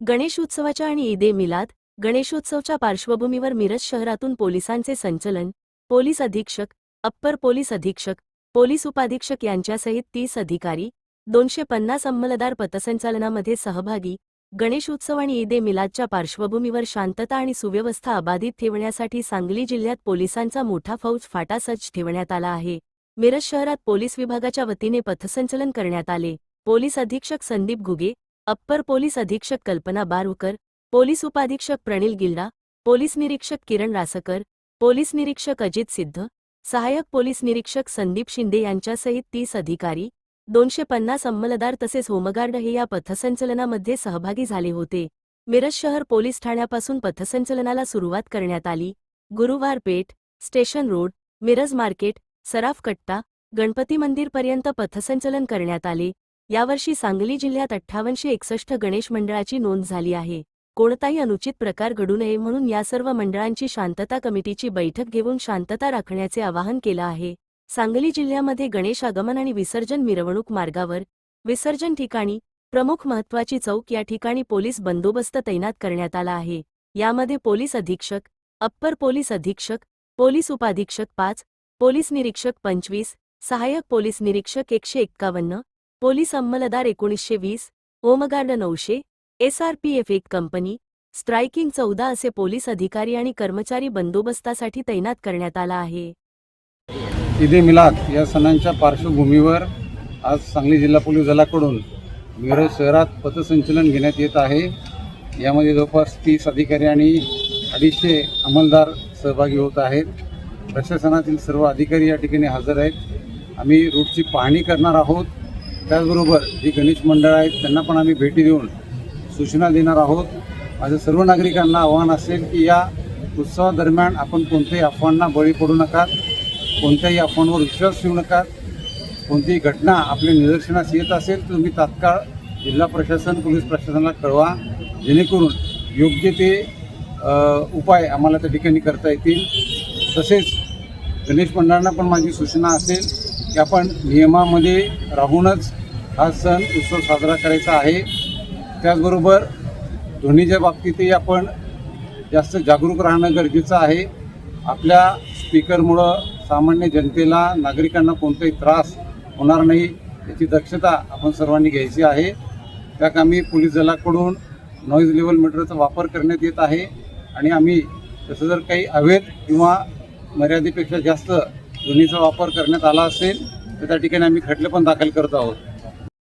गणेशोत्सवाच्या आणि ईदे मिलाद गणेशोत्सवच्या पार्श्वभूमीवर मिरज शहरातून पोलिसांचे संचलन पोलीस अधीक्षक अप्पर पोलीस अधीक्षक पोलीस उपाधीक्षक यांच्यासहित तीस अधिकारी दोनशे पन्नास अंमलदार पथसंचालनामध्ये सहभागी गणेशोत्सव आणि ईदे मिलादच्या पार्श्वभूमीवर शांतता आणि सुव्यवस्था अबाधित ठेवण्यासाठी सांगली जिल्ह्यात पोलिसांचा मोठा फौज फाटा सज्ज ठेवण्यात आला आहे. मिरज शहरात पोलीस विभागाच्या वतीने पथसंचलन करण्यात आले. पोलीस अधीक्षक संदीप घुगे अप्पर पोलीस अधीक्षक कल्पना बारुकर पोलीस उपाधीक्षक प्रणील गिल्डा पोलीस निरीक्षक किरण रासकर पोलीस निरीक्षक अजित सिद्ध सहाय्यक पोलीस निरीक्षक संदीप शिंदे यांच्यासहित तीस अधिकारी दोनशे पन्नास अंमलदार तसेच होमगार्ड हे या पथसंचलनामध्ये सहभागी झाले होते. मिरज शहर पोलीस ठाण्यापासून पथसंचलनाला सुरुवात करण्यात आली. Guruwar Peth station road Miraj market Saraf Katta Ganpati मंदिरपर्यंत पथसंचलन करण्यात आले. यावर्षी सांगली जिल्ह्यात अठ्ठावनशे एकसष्ट गणेश मंडळाची नोंद झाली आहे. कोणताही अनुचित प्रकार घडू नये म्हणून या सर्व मंडळांची शांतता कमिटीची बैठक घेऊन शांतता राखण्याचे आवाहन केलं आहे. सांगली जिल्ह्यामध्ये गणेश आगमन आणि विसर्जन मिरवणूक मार्गावर विसर्जन ठिकाणी प्रमुख महत्वाची चौक या ठिकाणी पोलीस बंदोबस्त तैनात करण्यात आला आहे. यामध्ये पोलीस अधीक्षक अप्पर पोलीस अधीक्षक पोलीस उपाधीक्षक पाच पोलीस निरीक्षक पंचवीस सहाय्यक पोलीस निरीक्षक एकशे एक्कावन्न पोलीस अंमलदार एकोणीसशे वीस होमगार्ड नऊशे एसआरपीएफ एक कंपनी स्ट्रायकिंग चौदा असे पोलीस अधिकारी आणि कर्मचारी बंदोबस्तासाठी तैनात करण्यात आला आहे. ईद मिलाद या सणांच्या पार्श्वभूमीवर आज सांगली जिल्हा पोलीस दलाकडून मिरज शहरात पथसंचलन घेण्यात येत आहे. यामध्ये जवळपास तीस अधिकारी आणि अडीचशे अंमलदार सहभागी होत आहेत. प्रशासनातील सर्व अधिकारी या ठिकाणी हजर आहेत. आम्ही रूटची पाहणी करणार आहोत. त्याचबरोबर जी गणेश मंडळ आहेत त्यांना पण आम्ही भेटी देऊन सूचना देणार आहोत. माझं सर्व नागरिकांना आव्हान असेल की या उत्सवादरम्यान आपण कोणत्याही अफवांना बळी पडू नका कोणत्याही अफवांवर विश्वास ठेवू नका. कोणतीही घटना आपल्या निदर्शनास येत असेल तर तुम्ही तात्काळ जिल्हा प्रशासन पोलीस प्रशासनाला कळवा. जेणेकरून योग्य ते उपाय आम्हाला त्या ठिकाणी करता येतील. तसेच गणेश मंडळांना पण माझी सूचना असेल. की आपण नियमामध्ये राहूनच हा सण उत्सव साजरा करायचा आहे. त्याचबरोबर ध्वनीच्या बाबतीतही आपण जास्त जागरूक राहणं गरजेचं आहे. आपल्या स्पीकरमुळं सामान्य जनतेला नागरिकांना कोणताही त्रास होणार नाही याची दक्षता आपण सर्वांनी घ्यायची आहे. त्या कामी पोलीस दलाकडून नॉईज लेवल मीटरचा वापर करण्यात येत आहे. आणि आम्ही तसं जर काही अवैध किंवा मर्यादेपेक्षा जास्त ध्वनीचा वापर करण्यात आला असेल तर त्या ठिकाणी आम्ही खटले पण दाखल करत आहोत.